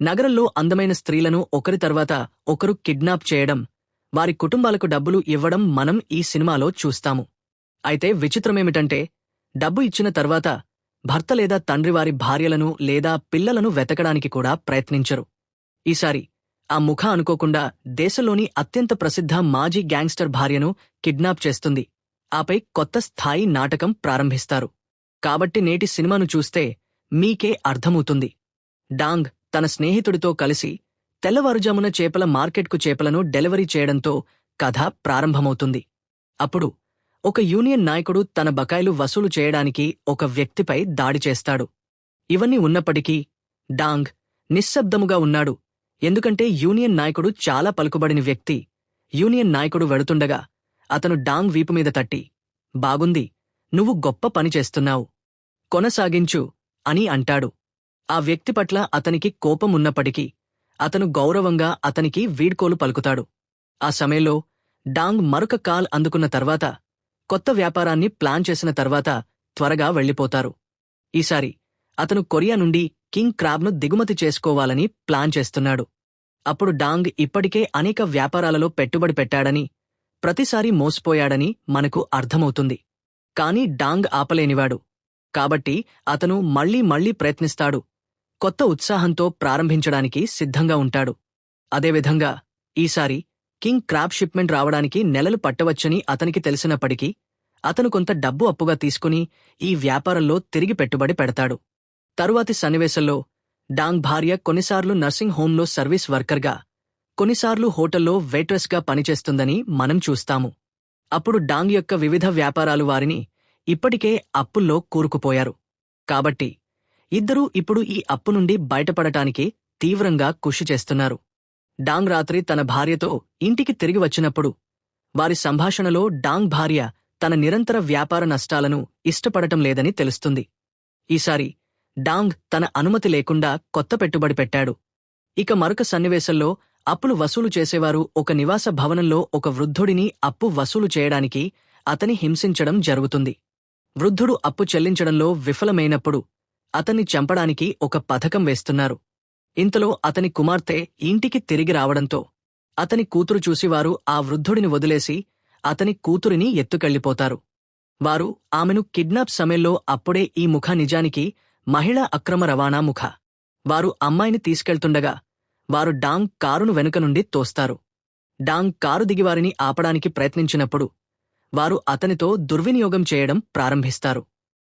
నగరంలో అందమైన స్త్రీలను ఒకరి తర్వాత ఒకరు కిడ్నాప్ చేయడం వారి కుటుంబాలకు డబ్బులు ఇవ్వడం మనం ఈ సినిమాలో చూస్తాము. అయితే విచిత్రమేమిటంటే డబ్బు ఇచ్చిన తర్వాత భర్త లేదా తండ్రి వారి భార్యలను లేదా పిల్లలను వెతకడానికి కూడా ప్రయత్నించరు. ఈసారి ఆ ముఖ అనుకోకుండా దేశంలోని అత్యంత ప్రసిద్ధ మాజీ గ్యాంగ్స్టర్ భార్యను కిడ్నాప్ చేస్తుంది. ఆపై కొత్త స్థాయి నాటకం ప్రారంభిస్తారు. కాబట్టి నేటి సినిమాను చూస్తే మీకే అర్థమవుతుంది. డాంగ్ తన స్నేహితుడితో కలిసి తెల్లవారుజామున చేపల మార్కెట్కు చేపలను డెలివరీ చేయడంతో కథ ప్రారంభమవుతుంది. అప్పుడు ఒక యూనియన్ నాయకుడు తన బకాయిలు వసూలు చేయడానికి ఒక వ్యక్తిపై దాడి చేస్తాడు. ఇవన్నీ ఉన్నప్పటికీ డాంగ్ నిశ్శబ్దముగా ఉన్నాడు. ఎందుకంటే యూనియన్ నాయకుడు చాలా పలుకుబడిన వ్యక్తి. యూనియన్ నాయకుడు వెడుతుండగా అతను డాంగ్ వీపు మీద తట్టి బాగుంది నువ్వు గొప్ప పని చేస్తున్నావు. కొనసాగించు అని అంటాడు. ఆ వ్యక్తి పట్ల అతనికి కోపం ఉన్నప్పటికీ అతను గౌరవంగా అతనికి వీడ్కోలు పలుకుతాడు. ఆ సమయంలో డాంగ్ మరొక కాల్ అందుకున్న తర్వాత కొత్త వ్యాపారాన్ని ప్లాన్ చేసిన తర్వాత త్వరగా వెళ్ళిపోతారు. ఈసారి అతను కొరియా నుండి కింగ్ క్రాబ్ను దిగుమతి చేసుకోవాలని ప్లాన్ చేస్తున్నాడు. అప్పుడు డాంగ్ ఇప్పటికే అనేక వ్యాపారాలలో పెట్టుబడి పెట్టాడని ప్రతిసారి మోసపోయాడని మనకు అర్థమవుతుంది. కాని డాంగ్ ఆపలేనివాడు. కాబట్టి అతను మళ్ళీ మళ్ళీ ప్రయత్నిస్తాడు. కొత్త ఉత్సాహంతో ప్రారంభించడానికి సిద్ధంగా ఉంటాడు. అదేవిధంగా ఈసారి కింగ్ క్రాబ్ షిప్మెంట్ రావడానికి నెలలు పట్టవచ్చని అతనికి తెలిసినప్పటికీ అతను కొంత డబ్బు అప్పుగా తీసుకుని ఈ వ్యాపారంలో తిరిగి పెట్టుబడి పెడతాడు. తరువాతి సన్నివేశంలో డాంగ్ భార్య కొన్నిసార్లు నర్సింగ్ హోంలో సర్వీస్ వర్కర్గా కొన్నిసార్లు హోటల్లో వెయిట్రెస్గా పనిచేస్తుందని మనం చూస్తాము. అప్పుడు డాంగ్ యొక్క వివిధ వ్యాపారాలు వారిని ఇప్పటికే అప్పుల్లో కూరుకుపోయారు. కాబట్టి ఇద్దరూ ఇప్పుడు ఈ అప్పు నుండి బయటపడటానికి తీవ్రంగా కృషి చేస్తున్నారు. డాంగ్ రాత్రి తన భార్యతో ఇంటికి తిరిగి వచ్చినప్పుడు వారి సంభాషణలో డాంగ్ భార్య తన నిరంతర వ్యాపార నష్టాలను ఇష్టపడటం లేదని తెలుస్తుంది. ఈసారి డాంగ్ తన అనుమతి లేకుండా కొత్త పెట్టుబడి పెట్టాడు. ఇక మరొక సన్నివేశంలో అప్పులు వసూలు చేసేవారు ఒక నివాస భవనంలో ఒక వృద్ధుడిని అప్పు వసూలు చేయడానికి అతని హింసించడం జరుగుతుంది. వృద్ధుడు అప్పు చెల్లించడంలో విఫలమైనప్పుడు అతన్ని చంపడానికి ఒక పథకం వేస్తున్నారు. ఇంతలో అతని కుమార్తె ఇంటికి తిరిగి రావడంతో అతని కూతురు చూసి వారు ఆ వృద్ధుడిని వదిలేసి అతని కూతురిని ఎత్తుకెళ్ళిపోతారు వారు ఆమెను కిడ్నాప్ సమయంలో అప్పుడే ఈ ముఖ నిజానికి మహిళా అక్రమ రవాణా ముఖ. వారు అమ్మాయిని తీసుకెళ్తుండగా వారు డాంగ్ కారును వెనుక నుండి తోస్తారు. డాంగ్ కారు దిగివారిని ఆపడానికి ప్రయత్నించినప్పుడు వారు అతనితో దుర్వినియోగం చేయడం ప్రారంభిస్తారు.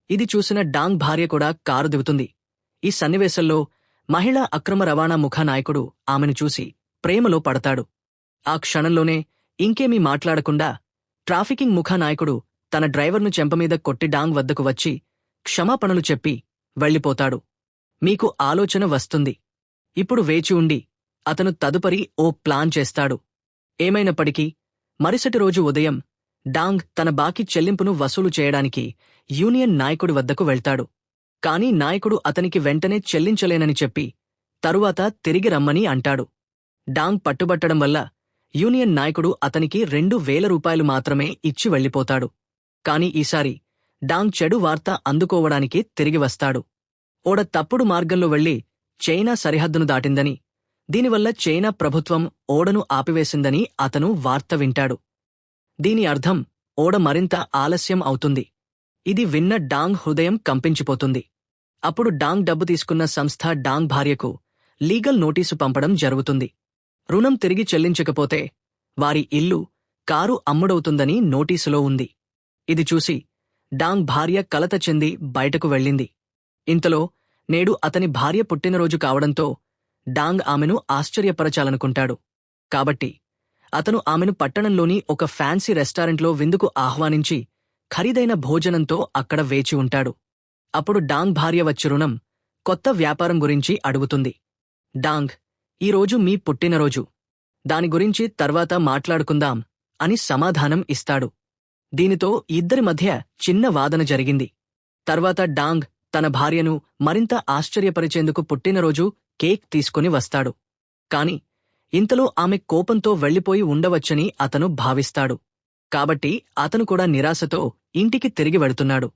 ఇది చూసిన డాంగ్ భార్య కూడా కారు దిగుతుంది. ఈ సన్నివేశంలో మహిళా అక్రమ రవాణా ముఖ నాయకుడు ఆమెను చూసి ప్రేమలో పడతాడు. ఆ క్షణంలోనే ఇంకేమీ మాట్లాడకుండా ట్రాఫికింగ్ ముఖ నాయకుడు తన డ్రైవర్ను చెంపమీద కొట్టి డాంగ్ వద్దకు వచ్చి క్షమాపణలు చెప్పి వెళ్ళిపోతాడు. మీకు ఆలోచన వస్తుంది. ఇప్పుడు వేచి ఉండి అతను తదుపరి ఓ ప్లాన్ చేస్తాడు. ఏమైనప్పటికీ మరుసటి రోజు ఉదయం డాంగ్ తన బాకీ చెల్లింపును వసూలు చేయడానికి యూనియన్ నాయకుడి వద్దకు వెళ్తాడు. కాని నాయకుడు అతనికి వెంటనే చెల్లించలేనని చెప్పి తరువాత తిరిగి రమ్మని అంటాడు. డాంగ్ పట్టుబట్టడం వల్ల యూనియన్ నాయకుడు అతనికి రెండు వేల రూపాయలు మాత్రమే ఇచ్చి వెళ్ళిపోతాడు. కాని ఈసారి డాంగ్ చెడు వార్త అందుకోవడానికి తిరిగి వస్తాడు. ఓడ తప్పుడు మార్గంలో వెళ్ళి చైనా సరిహద్దును దాటిందని దీనివల్ల చైనా ప్రభుత్వం ఓడను ఆపివేసిందని అతను వార్త వింటాడు. దీని అర్థం ఓడ మరింత ఆలస్యం అవుతుంది. ఇది విన్న డాంగ్ హృదయం కంపించిపోతుంది. అప్పుడు డాంగ్ డబ్బు తీసుకున్న సంస్థ డాంగ్ భార్యకు లీగల్ నోటీసు పంపడం జరుగుతుంది. రుణం తిరిగి చెల్లించకపోతే వారి ఇల్లు కారు అమ్ముడవుతుందని నోటీసులో ఉంది. ఇది చూసి డాంగ్ భార్య కలత చెంది బయటకు వెళ్ళింది. ఇంతలో నేడు అతని భార్య పుట్టినరోజు కావడంతో డాంగ్ ఆమెను ఆశ్చర్యపరచాలనుకుంటాడు. కాబట్టి అతను ఆమెను పట్టణంలోని ఒక ఫ్యాన్సీ రెస్టారెంట్లో విందుకు ఆహ్వానించి ఖరీదైన భోజనంతో అక్కడ వేచి ఉంటాడు. అప్పుడు డాంగ్ భార్య వచ్చి రుణం కొత్త వ్యాపారం గురించి అడుగుతుంది. డాంగ్ ఈరోజు మీ పుట్టినరోజు. దాని గురించి తర్వాత మాట్లాడుకుందాం అని సమాధానం ఇస్తాడు. దీనితో ఇద్దరి మధ్య చిన్న వాదన జరిగింది. తర్వాత డాంగ్ తన భార్యను మరింత ఆశ్చర్యపరిచేందుకు పుట్టినరోజు కేక్ తీసుకుని వస్తాడు. కాని ఇంతలో ఆమె కోపంతో వెళ్ళిపోయి ఉండవచ్చని అతను భావిస్తాడు. కాబట్టి అతను కూడా నిరాశతో ఇంటికి తిరిగి వెడుతున్నాడు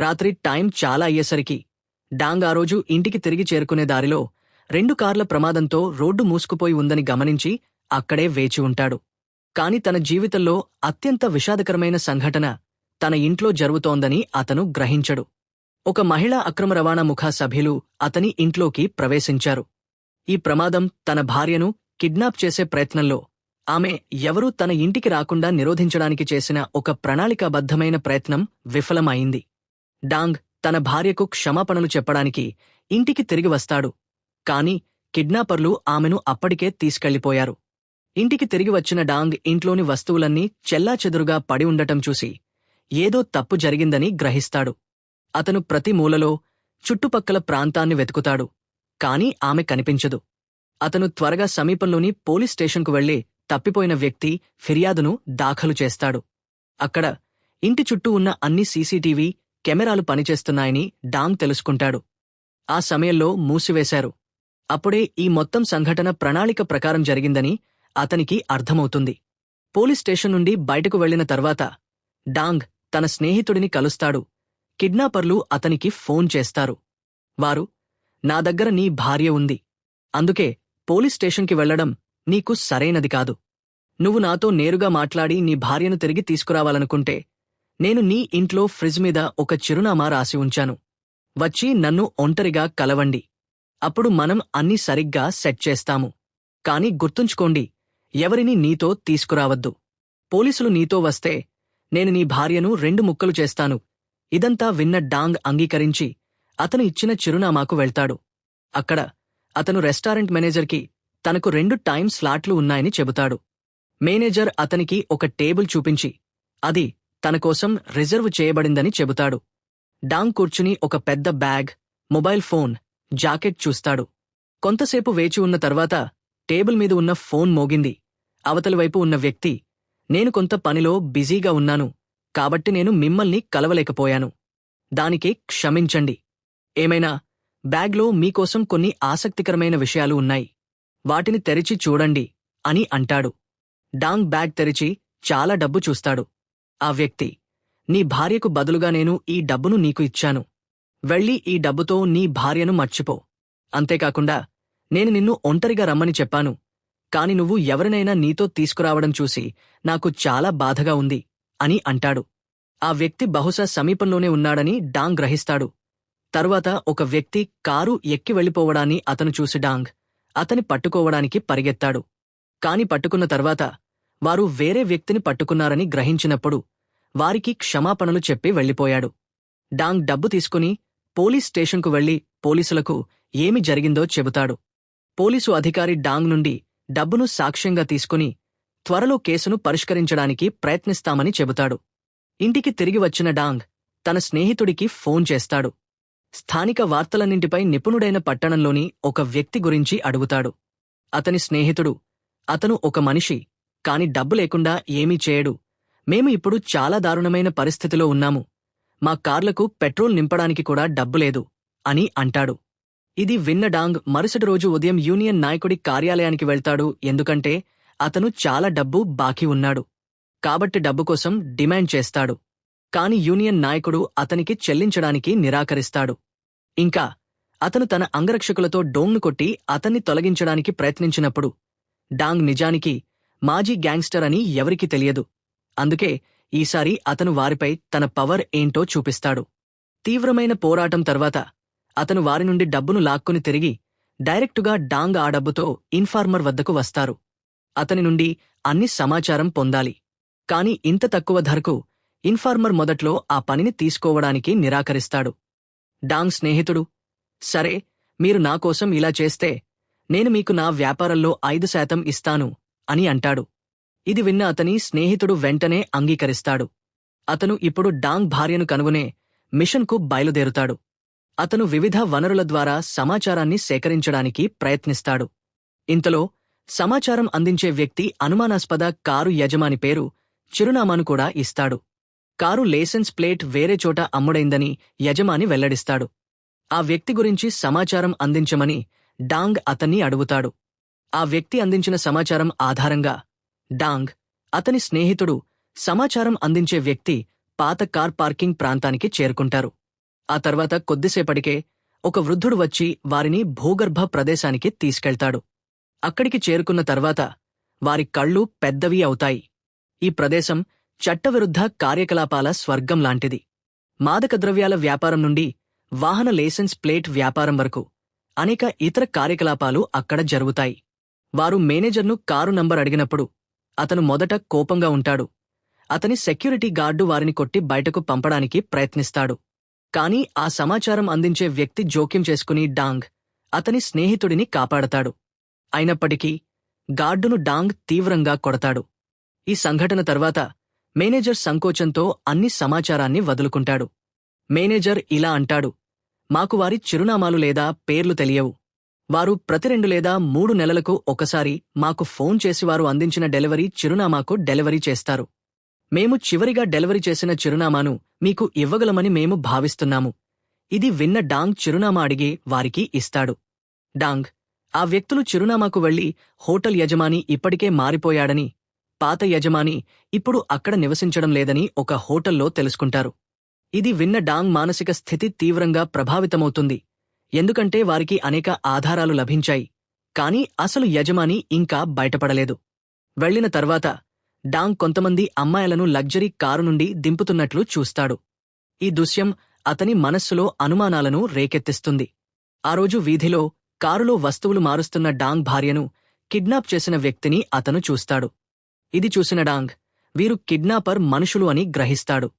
రాత్రి టైం చాలా అయ్యేసరికి డాంగ్ ఆ రోజు ఇంటికి తిరిగి చేరుకునే దారిలో రెండు కార్ల ప్రమాదంతో రోడ్డు మూసుకుపోయి ఉందని గమనించి అక్కడే వేచి ఉంటాడు. కాని తన జీవితంలో అత్యంత విషాదకరమైన సంఘటన తన ఇంట్లో జరుగుతోందని అతను గ్రహించడు. ఒక మహిళా అక్రమ రవాణా ముఖా సభ్యులు అతని ఇంట్లోకి ప్రవేశించారు. ఈ ప్రమాదం తన భార్యను కిడ్నాప్ చేసే ప్రయత్నంలో ఆమె ఎవరూ తన ఇంటికి రాకుండా నిరోధించడానికి చేసిన ఒక ప్రణాళికాబద్ధమైన ప్రయత్నం విఫలమైంది. డాంగ్ తన భార్యకు క్షమాపణలు చెప్పడానికి ఇంటికి తిరిగి వస్తాడు. కాని కిడ్నాపర్లు ఆమెను అప్పటికే తీసుకెళ్ళిపోయారు. ఇంటికి తిరిగి వచ్చిన డాంగ్ ఇంట్లోని వస్తువులన్నీ చెల్లాచెదురుగా పడి ఉండటం చూసి ఏదో తప్పు జరిగిందని గ్రహిస్తాడు. అతను ప్రతి మూలలో చుట్టుపక్కల ప్రాంతాన్ని వెతుకుతాడు. కాని ఆమె కనిపించదు. అతను త్వరగా సమీపంలోని పోలీస్ స్టేషన్కు వెళ్ళి తప్పిపోయిన వ్యక్తి ఫిర్యాదును దాఖలు చేస్తాడు. అక్కడ ఇంటి చుట్టూ ఉన్న అన్ని సీసీటీవీ కెమెరాలు పనిచేస్తున్నాయని డాంగ్ తెలుసుకుంటాడు. ఆ సమయంలో మూసివేశారు. అప్పుడే ఈ మొత్తం సంఘటన ప్రణాళిక ప్రకారం జరిగిందని అతనికి అర్థమవుతుంది. పోలీస్ స్టేషన్ నుండి బయటకు వెళ్ళిన తర్వాత డాంగ్ తన స్నేహితుడిని కలుస్తాడు. కిడ్నాపర్లు అతనికి ఫోన్ చేస్తారు. వారు నా దగ్గర నీ భార్య ఉంది. అందుకే పోలీస్ స్టేషన్కి వెళ్ళడం నీకు సరైనది కాదు. నువ్వు నాతో నేరుగా మాట్లాడి నీ భార్యను తిరిగి తీసుకురావాలనుకుంటే నేను నీ ఇంట్లో ఫ్రిజ్ మీద ఒక చిరునామా రాసి ఉంచాను. వచ్చి నన్ను ఒంటరిగా కలవండి. అప్పుడు మనం అన్ని సరిగ్గా సెట్ చేస్తాము. కాని గుర్తుంచుకోండి ఎవరిని నీతో తీసుకురావద్దు. పోలీసులు నీతో వస్తే నేను నీ భార్యను రెండు ముక్కలు చేస్తాను. ఇదంతా విన్న డాంగ్ అంగీకరించి అతను ఇచ్చిన చిరునామాకు వెళ్తాడు. అక్కడ అతను రెస్టారెంట్ మేనేజర్కి తనకు రెండు టైం స్లాట్లు ఉన్నాయని చెబుతాడు. మేనేజర్ అతనికి ఒక టేబుల్ చూపించి అది తన కోసం రిజర్వ్ చేయబడిందని చెబుతాడు. డాంగ్ కూర్చుని ఒక పెద్ద బ్యాగ్ మొబైల్ ఫోన్ జాకెట్ చూస్తాడు. కొంతసేపు వేచి ఉన్న తర్వాత టేబుల్ మీద ఉన్న ఫోన్ మోగింది. అవతలి వైపు ఉన్న వ్యక్తి నేను కొంత పనిలో బిజీగా ఉన్నాను కాబట్టి నేను మిమ్మల్ని కలవలేకపోయాను. దానికి క్షమించండి. ఏమైనా బ్యాగ్లో మీకోసం కొన్ని ఆసక్తికరమైన విషయాలు ఉన్నాయి. వాటిని తెరిచి చూడండి అని అంటాడు. డాంగ్ బ్యాగ్ తెరిచి చాలా డబ్బు చూస్తాడు. ఆ వ్యక్తి నీ భార్యకు బదులుగా నేను ఈ డబ్బును నీకు ఇచ్చాను. వెళ్ళి ఈ డబ్బుతో నీ భార్యను మర్చిపో. అంతేకాకుండా నేను నిన్ను ఒంటరిగా రమ్మని చెప్పాను. కాని నువ్వు ఎవరినైనా నీతో తీసుకురావడం చూసి నాకు చాలా బాధగా ఉంది అని అంటాడు. ఆ వ్యక్తి బహుశా సమీపంలోనే ఉన్నాడని డాంగ్ గ్రహిస్తాడు. తరువాత ఒక వ్యక్తి కారు ఎక్కి వెళ్ళిపోవడాన్ని అతను చూసి డాంగ్. అతని పట్టుకోవడానికి పరిగెత్తాడు. కాని పట్టుకున్న తర్వాత వారు వేరే వ్యక్తిని పట్టుకున్నారని గ్రహించినప్పుడు వారికి క్షమాపణలు చెప్పి వెళ్ళిపోయాడు. డాంగ్ డబ్బు తీసుకుని పోలీస్ స్టేషన్కు వెళ్ళి పోలీసులకు ఏమి జరిగిందో చెబుతాడు. పోలీసు అధికారి డాంగ్ నుండి డబ్బును సాక్ష్యంగా తీసుకుని త్వరలో కేసును పరిష్కరించడానికి ప్రయత్నిస్తామని చెబుతాడు. ఇంటికి తిరిగి వచ్చిన డాంగ్ తన స్నేహితుడికి ఫోన్ చేస్తాడు. స్థానిక వార్తలన్నింటిపై నిపుణుడైన పట్టణంలోని ఒక వ్యక్తి గురించి అడుగుతాడు. అతని స్నేహితుడు అతను ఒక మనిషి కాని డబ్బు లేకుండా ఏమీ చేయడు. మేము ఇప్పుడు చాలా దారుణమైన పరిస్థితిలో ఉన్నాము. మా కార్లకు పెట్రోల్ నింపడానికి కూడా డబ్బు లేదు అని అంటాడు. ఇది విన్న డాంగ్ మరుసటి రోజు ఉదయం యూనియన్ నాయకుడి కార్యాలయానికి వెళ్తాడు ఎందుకంటే అతను చాలా డబ్బు బాకీ ఉన్నాడు. కాబట్టి డబ్బు కోసం డిమాండ్ చేస్తాడు. కాని యూనియన్ నాయకుడు అతనికి చెల్లించడానికి నిరాకరిస్తాడు. ఇంకా అతను తన అంగరక్షకులతో డోంగ్ను కొట్టి అతన్ని తొలగించడానికి ప్రయత్నించినప్పుడు డాంగ్ నిజానికి మాజీ గ్యాంగ్స్టర్ అని ఎవరికీ తెలియదు. అందుకే ఈసారి అతను వారిపై తన పవర్ ఏంటో చూపిస్తాడు. తీవ్రమైన పోరాటం తర్వాత అతను వారి నుండి డబ్బును లాక్కుని తిరిగి డైరెక్టుగా డాంగ్ ఆ డబ్బుతో ఇన్ఫార్మర్ వద్దకు వస్తారు. అతని నుండి అన్ని సమాచారం పొందాలి. కాని ఇంత తక్కువ ధరకు ఇన్ఫార్మర్ మొదట్లో ఆ పనిని తీసుకోవడానికి నిరాకరిస్తాడు. డాంగ్ స్నేహితుడు. సరే మీరు నాకోసం ఇలా చేస్తే నేను మీకు నా వ్యాపారంలో ఐదు శాతం ఇస్తాను అని అంటాడు. ఇది విన్న అతని స్నేహితుడు వెంటనే అంగీకరిస్తాడు. అతను ఇప్పుడు డాంగ్ భార్యను కనుగొనే మిషన్కు బయలుదేరుతాడు. అతను వివిధ వనరుల ద్వారా సమాచారాన్ని సేకరించడానికి ప్రయత్నిస్తాడు. ఇంతలో సమాచారం అందించే వ్యక్తి అనుమానాస్పద కారు యజమాని పేరు చిరునామాను కూడా ఇస్తాడు. కారు లేసెన్స్ ప్లేట్ వేరే చోట అమ్ముడైందని యజమాని వెల్లడిస్తాడు. ఆ వ్యక్తి గురించి సమాచారం అందించమని డాంగ్ అతన్ని అడుగుతాడు. ఆ వ్యక్తి అందించిన సమాచారం ఆధారంగా డాంగ్ అతని స్నేహితుడు సమాచారం అందించే వ్యక్తి పాత కార్ పార్కింగ్ ప్రాంతానికి చేరుకుంటారు. ఆ తర్వాత కొద్దిసేపటికే ఒక వృద్ధుడు వచ్చి వారిని భూగర్భ ప్రదేశానికి తీసుకెళ్తాడు. అక్కడికి చేరుకున్న తర్వాత వారి కళ్ళు పెద్దవి అవుతాయి. ఈ ప్రదేశం చట్టవిరుద్ధ కార్యకలాపాల స్వర్గం లాంటిది. మాదక ద్రవ్యాల వ్యాపారం నుండి వాహన లైసెన్స్ ప్లేట్ వ్యాపారం వరకు అనేక ఇతర కార్యకలాపాలు అక్కడ జరుగుతాయి. వారు మేనేజర్ను కారు నంబర్ అడిగినప్పుడు అతను మొదట కోపంగా ఉంటాడు. అతని సెక్యూరిటీ గార్డు వారిని కొట్టి బయటకు పంపడానికి ప్రయత్నిస్తాడు. కాని ఆ సమాచారం అందించే వ్యక్తి జోక్యం చేసుకుని డాంగ్ అతని స్నేహితుడిని కాపాడతాడు. అయినప్పటికీ గార్డును డాంగ్ తీవ్రంగా కొడతాడు. ఈ సంఘటన తర్వాత మేనేజర్ సంకోచంతో అన్ని సమాచారాన్ని వదులుకుంటాడు. మేనేజర్ ఇలా అంటాడు మాకు వారి చిరునామాలు లేదా పేర్లు తెలియవు. వారు ప్రతి రెండు లేదా మూడు నెలలకు ఒకసారి మాకు ఫోన్ చేసి వారు అందించిన డెలివరీ చిరునామాకు డెలివరీ చేస్తారు. మేము చివరిగా డెలివరీ చేసిన చిరునామాను మీకు ఇవ్వగలమని మేము భావిస్తున్నాము. ఇది విన్న డాంగ్ చిరునామా అడిగి వారికి ఇస్తాడు. డాంగ్ ఆ వ్యక్తులు చిరునామాకు వెళ్ళి హోటల్ యజమాని ఇప్పటికే మారిపోయాడని పాత యజమాని ఇప్పుడు అక్కడ నివసించడం లేదని ఒక హోటల్లో తెలుసుకుంటారు. ఇది విన్న డాంగ్ మానసిక స్థితి తీవ్రంగా ప్రభావితమవుతుంది. ఎందుకంటే వారికి అనేక ఆధారాలు లభించాయి. కాని అసలు యజమాని ఇంకా బయటపడలేదు. వెళ్ళిన తర్వాత డాంగ్ కొంతమంది అమ్మాయిలను లగ్జరీ కారు నుండి దింపుతున్నట్లు చూస్తాడు. ఈ దృశ్యం అతని మనస్సులో అనుమానాలను రేకెత్తిస్తుంది. ఆ రోజు వీధిలో కారులో వస్తువులు మారుస్తున్న డాంగ్ భార్యను కిడ్నాప్ చేసిన వ్యక్తిని అతను చూస్తాడు. ఇది చూసిన డాంగ్ వీరు కిడ్నాపర్ మనుషులు అని గ్రహిస్తాడు.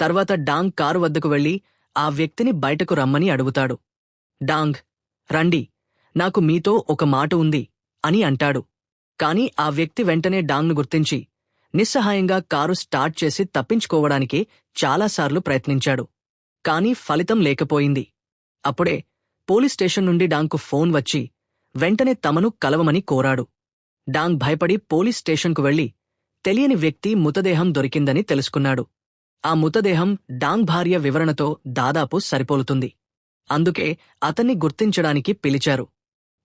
తర్వాత డాంగ్ కారు వద్దకు వెళ్ళి ఆ వ్యక్తిని బయటకు రమ్మని అడుగుతాడు. డాంగ్ రండి నాకు మీతో ఒక మాట ఉంది అని అంటాడు. కాని ఆ వ్యక్తి వెంటనే డాంగ్ను గుర్తించి నిస్సహాయంగా కారు స్టార్ట్ చేసి తప్పించుకోవడానికి చాలాసార్లు ప్రయత్నించాడు. కాని ఫలితం లేకపోయింది. అప్పుడే పోలీస్ స్టేషన్ నుండి డాంగ్కు ఫోన్ వచ్చి వెంటనే తమను కలవమని కోరాడు. డాంగ్ భయపడి పోలీస్ స్టేషన్కు వెళ్ళి తెలియని వ్యక్తి మృతదేహం దొరికిందని తెలుసుకున్నాడు. ఆ మృతదేహం డాంగ్ భార్య వివరణతో దాదాపు సరిపోలుతుంది. అందుకే అతన్ని గుర్తించడానికి పిలిచారు.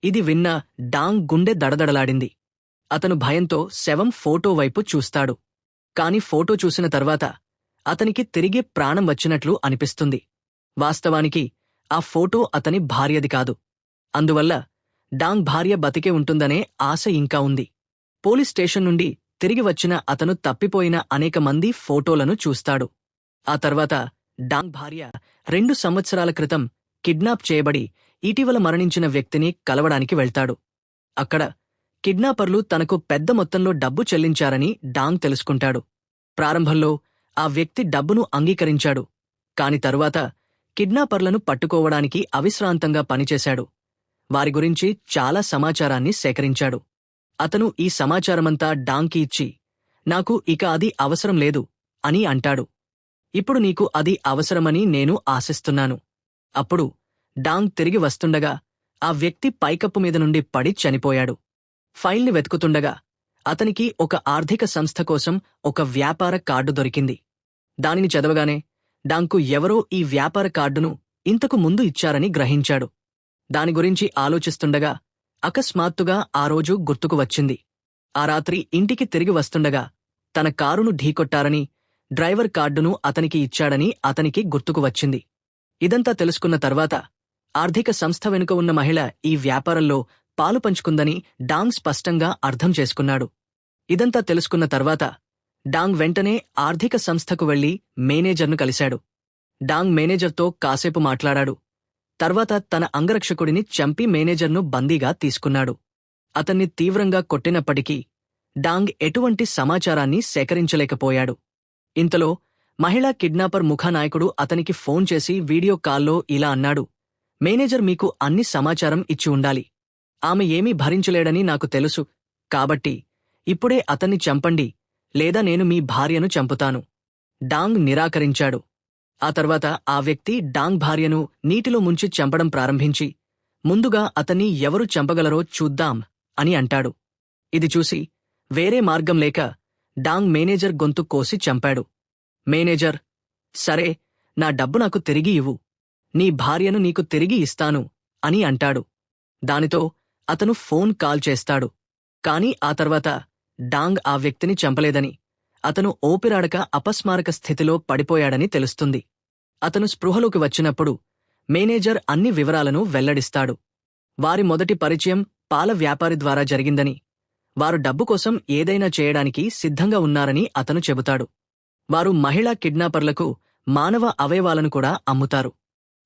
ఇది విన్న డాంగ్ గుండె దడదడలాడింది. అతను భయంతో శవం ఫోటో వైపు చూస్తాడు. కాని ఫోటో చూసిన తర్వాత అతనికి తిరిగి ప్రాణం వచ్చినట్లు అనిపిస్తుంది. వాస్తవానికి ఆ ఫోటో అతని భార్యది కాదు. అందువల్ల డాంగ్ భార్య బతికే ఉంటుందనే ఆశ ఇంకా ఉంది. పోలీస్ స్టేషన్ నుండి తిరిగి వచ్చిన అతను తప్పిపోయిన అనేక మంది ఫోటోలను చూస్తాడు. ఆ తర్వాత డాంగ్ భార్య రెండు సంవత్సరాల క్రితం కిడ్నాప్ చేయబడి ఇటీవల మరణించిన వ్యక్తిని కలవడానికి వెళ్తాడు. అక్కడ కిడ్నాపర్లు తనకు పెద్ద మొత్తంలో డబ్బు చెల్లించారని డాంగ్ తెలుసుకుంటాడు. ప్రారంభంలో ఆ వ్యక్తి డబ్బును అంగీకరించాడు. కాని తరువాత కిడ్నాపర్లను పట్టుకోవడానికి అవిశ్రాంతంగా పనిచేశాడు. వారి గురించి చాలా సమాచారాన్ని సేకరించాడు. అతను ఈ సమాచారమంతా డాంకి ఇచ్చి నాకు ఇక అది అవసరం లేదు అని అంటాడు. ఇప్పుడు నీకు అది అవసరమని నేను ఆశిస్తున్నాను. అప్పుడు డాంగ్ తిరిగి వస్తుండగా ఆ వ్యక్తి పైకప్పు మీద నుండి పడి చనిపోయాడు. ఫైల్ని వెతుకుతుండగా అతనికి ఒక ఆర్థిక సంస్థ కోసం ఒక వ్యాపార కార్డు దొరికింది. దానిని చదవగానే డాంకు ఎవరో ఈ వ్యాపార కార్డును ఇంతకు ముందు ఇచ్చారని గ్రహించాడు. దాని గురించి ఆలోచిస్తుండగా అకస్మాత్తుగా ఆ రోజు గుర్తుకు వచ్చింది. ఆ రాత్రి ఇంటికి తిరిగి వస్తుండగా తన కారును ఢీకొట్టారని డ్రైవర్ కార్డును అతనికి ఇచ్చాడని అతనికి గుర్తుకు వచ్చింది. ఇదంతా తెలుసుకున్న తర్వాత ఆర్థిక సంస్థ వెనుక ఉన్న మహిళ ఈ వ్యాపారంలో పాలు పంచుకుందని డాంగ్ స్పష్టంగా అర్థం చేసుకున్నాడు. ఇదంతా తెలుసుకున్న తర్వాత డాంగ్ వెంటనే ఆర్థిక సంస్థకు వెళ్ళి మేనేజర్ను కలిశాడు. డాంగ్ మేనేజర్తో కాసేపు మాట్లాడాడు. తర్వాత తన అంగరక్షకుడిని చంపి మేనేజర్ను బందీగా తీసుకున్నాడు. అతన్ని తీవ్రంగా కొట్టినప్పటికీ డాంగ్ ఎటువంటి సమాచారాన్ని సేకరించలేకపోయాడు. ఇంతలో మహిళా కిడ్నాపర్ ముఖానాయకుడు అతనికి ఫోన్ చేసి వీడియో కాల్లో ఇలా అన్నాడు మేనేజర్ మీకు అన్ని సమాచారం ఇచ్చి ఉండాలి. ఆమె ఏమీ భరించలేడని నాకు తెలుసు. కాబట్టి ఇప్పుడే అతన్ని చంపండి లేదా నేను మీ భార్యను చంపుతాను. డాంగ్ నిరాకరించాడు. ఆ తర్వాత ఆ వ్యక్తి డాంగ్ భార్యను నీటిలో ముంచి చంపడం ప్రారంభించి ముందుగా అతన్ని ఎవరు చంపగలరో చూద్దాం అని అంటాడు. ఇది చూసి వేరే మార్గం లేక డాంగ్ మేనేజర్ గొంతు కోసి చంపాడు. మేనేజర్ సరే నా డబ్బు నాకు తిరిగి ఇవ్వు. నీ భార్యను నీకు తిరిగి ఇస్తాను అని అంటాడు. దానితో అతను ఫోన్ కాల్ చేస్తాడు. కాని ఆ తర్వాత డాంగ్ ఆ వ్యక్తిని చంపలేదని అతను ఓపిరాడక అపస్మారక స్థితిలో పడిపోయాడని తెలుస్తుంది. అతను స్పృహలోకి వచ్చినప్పుడు మేనేజర్ అన్ని వివరాలను వెల్లడిస్తాడు. వారి మొదటి పరిచయం పాల వ్యాపారి ద్వారా జరిగిందని వారు డబ్బు కోసం ఏదైనా చేయడానికి సిద్ధంగా ఉన్నారని అతను చెబుతాడు. వారు మహిళా కిడ్నాపర్లకు మానవ అవయవాలను కూడా అమ్ముతారు.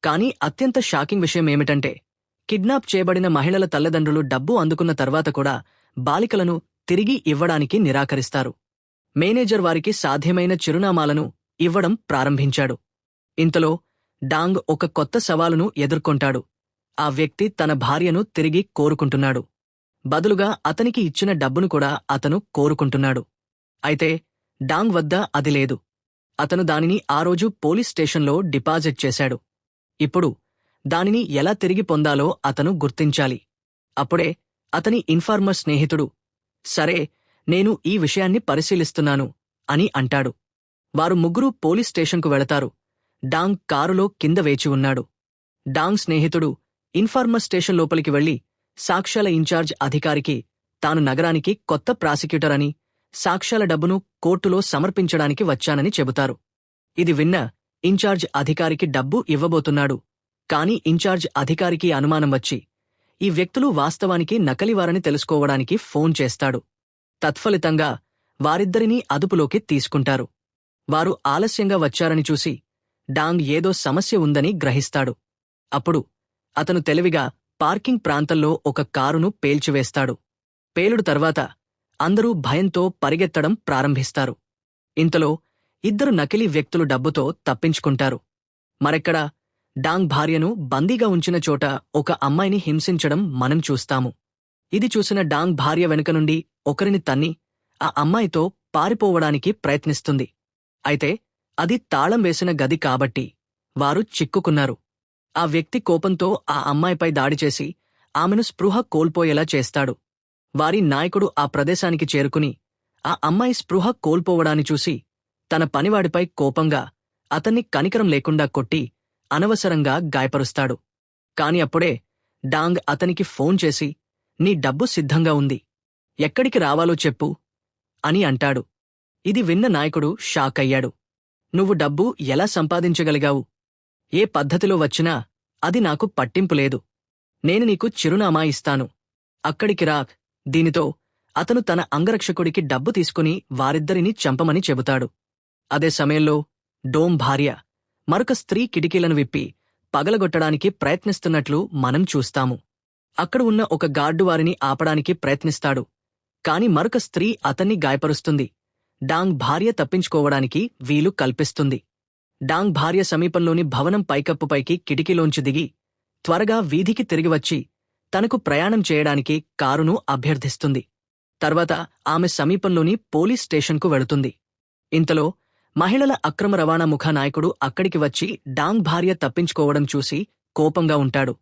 కానీ అత్యంత షాకింగ్ విషయం ఏమిటంటే కిడ్నాప్ చేయబడిన మహిళల తల్లిదండ్రులు డబ్బు అందుకున్న తర్వాత కూడా బాలికలను తిరిగి ఇవ్వడానికి నిరాకరిస్తారు. మేనేజర్ వారికి సాధ్యమైన చిరునామాలను ఇవ్వడం ప్రారంభించాడు. ఇంతలో డాంగ్ ఒక కొత్త సవాలును ఎదుర్కొంటాడు. ఆ వ్యక్తి తన భార్యను తిరిగి కోరుకుంటున్నాడు. బదులుగా అతనికి ఇచ్చిన డబ్బును కూడా అతను కోరుకుంటున్నాడు. అయితే డాంగ్ వద్ద అది లేదు. అతను దానిని ఆ రోజు పోలీస్ స్టేషన్లో డిపాజిట్ చేశాడు. ఇప్పుడు దానిని ఎలా తిరిగి పొందాలో అతను గుర్తించాలి. అప్పుడే అతని ఇన్ఫార్మర్ స్నేహితుడు సరే నేను ఈ విషయాన్ని పరిశీలిస్తున్నాను అని అంటాడు. వారు ముగ్గురూ పోలీస్ స్టేషన్కు వెళతారు. డాంగ్ కారులో కింద వేచి ఉన్నాడు. డాంగ్ స్నేహితుడు ఇన్ఫార్మర్ స్టేషన్ లోపలికి వెళ్ళి సాక్ష్యాల ఇన్ఛార్జ్ అధికారికి తాను నగరానికి కొత్త ప్రాసిక్యూటర్ అని సాక్ష్యాల డబ్బును కోర్టులో సమర్పించడానికి వచ్చానని చెబుతారు. ఇది విన్న ఇన్ఛార్జ్ అధికారికి డబ్బు ఇవ్వబోతున్నాడు. కాని ఇన్ఛార్జ్ అధికారికి అనుమానం వచ్చి ఈ వ్యక్తులు వాస్తవానికి నకలివారని తెలుసుకోవడానికి ఫోన్ చేస్తాడు. తత్ఫలితంగా వారిద్దరినీ అదుపులోకి తీసుకుంటారు. వారు ఆలస్యంగా వచ్చారని చూసి డాంగ్ ఏదో సమస్య ఉందని గ్రహిస్తాడు. అప్పుడు అతను తెలివిగా పార్కింగ్ ప్రాంతంలో ఒక కారును పేల్చివేస్తాడు. పేలుడు తర్వాత అందరూ భయంతో పరిగెత్తడం ప్రారంభిస్తారు. ఇంతలో ఇద్దరు నకిలీ వ్యక్తులు డబ్బుతో తప్పించుకుంటారు. మరెక్కడా డాంగ్ భార్యను బందీగా ఉంచిన చోట ఒక అమ్మాయిని హింసించడం మనం చూస్తాము. ఇది చూసిన డాంగ్ భార్య వెనుక నుండి ఒకరిని తన్ని ఆ అమ్మాయితో పారిపోవడానికి ప్రయత్నిస్తుంది. అయితే అది తాళం వేసిన గది కాబట్టి వారు చిక్కుకున్నారు. ఆ వ్యక్తి కోపంతో ఆ అమ్మాయిపై దాడి చేసి ఆమెను స్పృహ కోల్పోయేలా చేస్తాడు. వారి నాయకుడు ఆ ప్రదేశానికి చేరుకుని ఆ అమ్మాయి స్పృహ కోల్పోవడాన్ని చూసి తన పనివాడిపై కోపంగా అతన్ని కనికరం లేకుండా కొట్టి అనవసరంగా గాయపరుస్తాడు. కాని అప్పుడే డాంగ్ అతనికి ఫోన్ చేసి నీ డబ్బు సిద్ధంగా ఉంది. ఎక్కడికి రావాలో చెప్పు అని అంటాడు. ఇది విన్న నాయకుడు షాక్ అయ్యాడు. నువ్వు డబ్బు ఎలా సంపాదించగలిగావు? ఏ పద్ధతిలో వచ్చినా అది నాకు పట్టింపులేదు నేను నీకు చిరునామా ఇస్తాను. అక్కడికి రా. దీనితో అతను తన అంగరక్షకుడికి డబ్బు తీసుకుని వారిద్దరినీ చంపమని చెబుతాడు. అదే సమయంలో డోమ్ భార్య మరొక స్త్రీ కిటికీలను విప్పి పగలగొట్టడానికి ప్రయత్నిస్తున్నట్లు మనం చూస్తాము. అక్కడ ఉన్న ఒక గార్డు వారిని ఆపడానికి ప్రయత్నిస్తాడు. కాని మరొక స్త్రీ అతన్ని గాయపరుస్తుంది. డాంగ్ భార్య తప్పించుకోవడానికి వీలు కల్పిస్తుంది. డాంగ్ భార్య సమీపంలోని భవనం పైకప్పుపైకి కిటికీలోంచి దిగి త్వరగా వీధికి తిరిగి వచ్చి తనకు ప్రయాణం చేయడానికి కారును అభ్యర్థిస్తుంది. తర్వాత ఆమె సమీపంలోని పోలీస్ స్టేషన్కు వెళుతుంది. ఇంతలో మహిళల అక్రమ రవాణా ముఖ నాయకుడు అక్కడికి వచ్చి డాంగ్ భార్య తప్పించుకోవడం చూసి కోపంగా ఉంటాడు.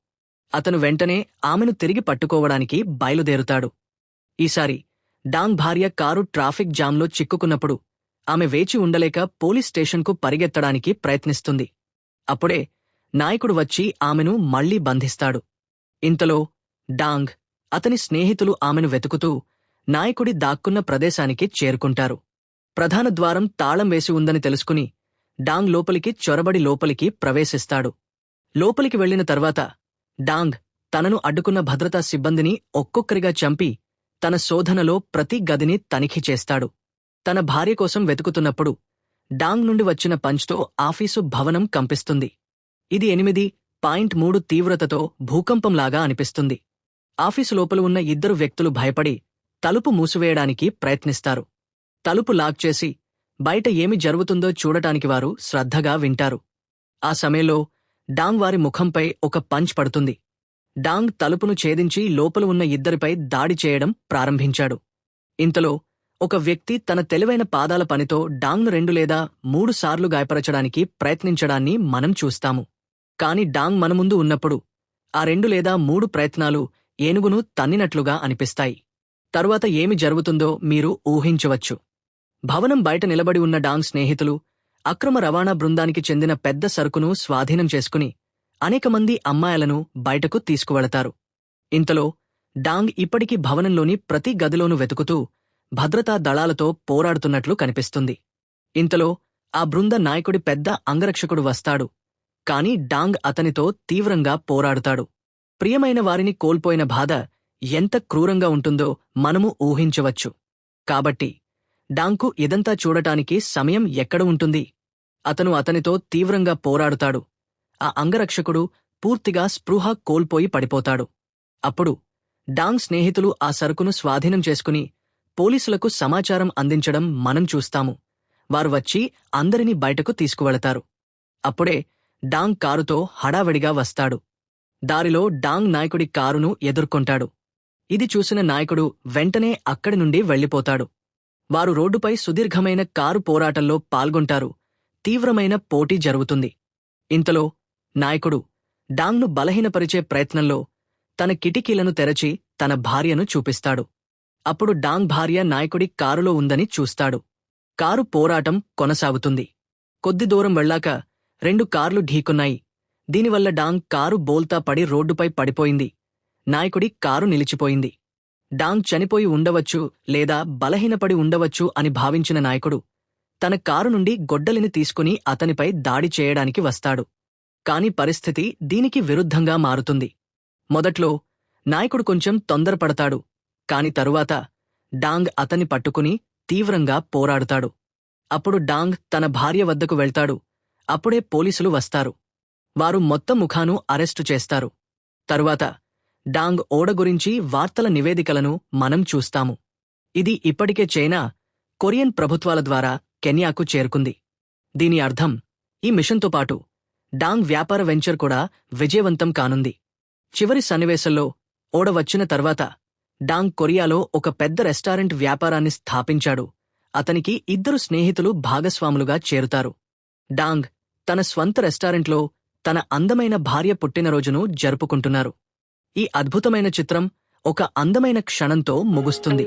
అతను వెంటనే ఆమెను తిరిగి పట్టుకోవడానికి బయలుదేరుతాడు. ఈసారి డాంగ్ భార్య కారు ట్రాఫిక్ జామ్లో చిక్కుకున్నప్పుడు ఆమె వేచి ఉండలేక పోలీస్ స్టేషన్కు పరిగెత్తడానికి ప్రయత్నిస్తుంది. అప్పుడే నాయకుడు వచ్చి ఆమెను మళ్ళీ బంధిస్తాడు. ఇంతలో డాంగ్ అతని స్నేహితులు ఆమెను వెతుకుతూ నాయకుడి దాక్కున్న ప్రదేశానికి చేరుకుంటారు. ప్రధాన ద్వారం తాళం వేసి ఉందని తెలుసుకుని డాంగ్ లోపలికి చొరబడి లోపలికి ప్రవేశిస్తాడు. లోపలికి వెళ్ళిన తర్వాత డాంగ్ తనను అడ్డుకున్న భద్రతా సిబ్బందిని ఒక్కొక్కరిగా చంపి తన శోధనలో ప్రతి గదిని తనిఖీ చేస్తాడు. తన భార్య కోసం వెతుకుతున్నప్పుడు డాంగ్ నుండి వచ్చిన పంచ్తో ఆఫీసు భవనం కంపిస్తుంది. ఇది ఎనిమిది పాయింట్ మూడు తీవ్రతతో భూకంపంలాగా అనిపిస్తుంది. ఆఫీసు లోపల ఉన్న ఇద్దరు వ్యక్తులు భయపడి తలుపు మూసివేయడానికి ప్రయత్నిస్తారు. తలుపు లాక్ చేసి బయట ఏమి జరుగుతుందో చూడటానికి వారు శ్రద్ధగా వింటారు. ఆ సమయంలో డాంగ్ వారి ముఖంపై ఒక పంచ్ పడుతుంది. డాంగ్ తలుపును ఛేదించి లోపల ఉన్న ఇద్దరిపై దాడి చేయడం ప్రారంభించాడు. ఇంతలో ఒక వ్యక్తి తన తెలివైన పాదాల పనితో డాంగ్ను రెండు లేదా మూడు సార్లు గాయపరచడానికి ప్రయత్నించడాన్ని మనం చూస్తాము. కాని డాంగ్ మన ముందు ఉన్నప్పుడు ఆ రెండు లేదా మూడు ప్రయత్నాలు ఏనుగును తన్నినట్లుగా అనిపిస్తాయి. తరువాత ఏమి జరుగుతుందో మీరు ఊహించవచ్చు. భవనం బయట నిలబడి ఉన్న డాంగ్ స్నేహితులు అక్రమ రవాణా బృందానికి చెందిన పెద్ద సరుకును స్వాధీనం చేసుకుని అనేక మంది అమ్మాయిలను బయటకు తీసుకువెళతారు. ఇంతలో డాంగ్ ఇప్పటికీ భవనంలోని ప్రతి గదిలోనూ వెతుకుతూ భద్రతా దళాలతో పోరాడుతున్నట్లు కనిపిస్తుంది. ఇంతలో ఆ బృంద నాయకుడి పెద్ద అంగరక్షకుడు వస్తాడు. కాని డాంగ్ అతనితో తీవ్రంగా పోరాడుతాడు. ప్రియమైన వారిని కోల్పోయిన బాధ ఎంత క్రూరంగా ఉంటుందో మనము ఊహించవచ్చు. కాబట్టి డాంకు ఇదంతా చూడటానికి సమయం ఎక్కడ ఉంటుంది? అతను అతనితో తీవ్రంగా పోరాడుతాడు. ఆ అంగరక్షకుడు పూర్తిగా స్పృహ కోల్పోయి పడిపోతాడు. అప్పుడు డాంగ్ స్నేహితులు ఆ సరుకును స్వాధీనం చేసుకుని పోలీసులకు సమాచారం అందించడం మనం చూస్తాము. వారు వచ్చి అందరినీ బయటకు తీసుకువెళతారు. అప్పుడే డాంగ్ కారుతో హడావిడిగా వస్తాడు. దారిలో డాంగ్ నాయకుడి కారును ఎదుర్కొంటాడు. ఇది చూసిన నాయకుడు వెంటనే అక్కడి నుండి వెళ్ళిపోతాడు. వారు రోడ్డుపై సుదీర్ఘమైన కారు పోరాటంలో పాల్గొంటారు. తీవ్రమైన పోటీ జరుగుతుంది. ఇంతలో నాయకుడు డాంగ్ను బలహీనపరిచే ప్రయత్నంలో తన కిటికీలను తెరచి తన భార్యను చూపిస్తాడు. అప్పుడు డాంగ్ భార్య నాయకుడి కారులో ఉందని చూస్తాడు. కారు పోరాటం కొనసాగుతుంది. కొద్ది దూరం వెళ్ళాక రెండు కార్లు ఢీకొన్నాయి. దీనివల్ల డాంగ్ కారు బోల్తా పడి రోడ్డుపై పడిపోయింది. నాయకుడి కారు నిలిచిపోయింది. డాంగ్ చనిపోయి ఉండవచ్చు లేదా బలహీనపడి ఉండవచ్చు అని భావించిన నాయకుడు. తన కారు నుండి గొడ్డలిని తీసుకుని అతనిపై దాడి చేయడానికి వస్తాడు. కాని పరిస్థితి దీనికి విరుద్ధంగా మారుతుంది. మొదట్లో నాయకుడు కొంచెం తొందరపడతాడు. కాని తరువాత డాంగ్ అతన్ని పట్టుకుని తీవ్రంగా పోరాడుతాడు. అప్పుడు డాంగ్ తన భార్య వద్దకు వెళ్తాడు. అప్పుడే పోలీసులు వస్తారు. వారు మొత్తం ముఖాను అరెస్టు చేస్తారు. తరువాత డాంగ్ ఓడ గురించి వార్తల నివేదికలను మనం చూస్తాము. ఇది ఇప్పటికే చైనా కొరియన్ ప్రభుత్వాల ద్వారా కెన్యాకు చేరుకుంది. దీని అర్థం ఈ మిషన్తో పాటు డాంగ్ వ్యాపార వెంచర్ కూడా విజయవంతం కానుంది. చివరి సన్నివేశంలో ఓడ వచ్చిన తర్వాత డాంగ్ కొరియాలో ఒక పెద్ద రెస్టారెంట్ వ్యాపారాన్ని స్థాపించాడు. అతనికి ఇద్దరు స్నేహితులు భాగస్వాములుగా చేరుతారు. డాంగ్ తన స్వంత రెస్టారెంట్లో తన అందమైన భార్య పుట్టినరోజును జరుపుకుంటున్నారు. ఈ అద్భుతమైన చిత్రం ఒక అందమైన క్షణంతో ముగుస్తుంది.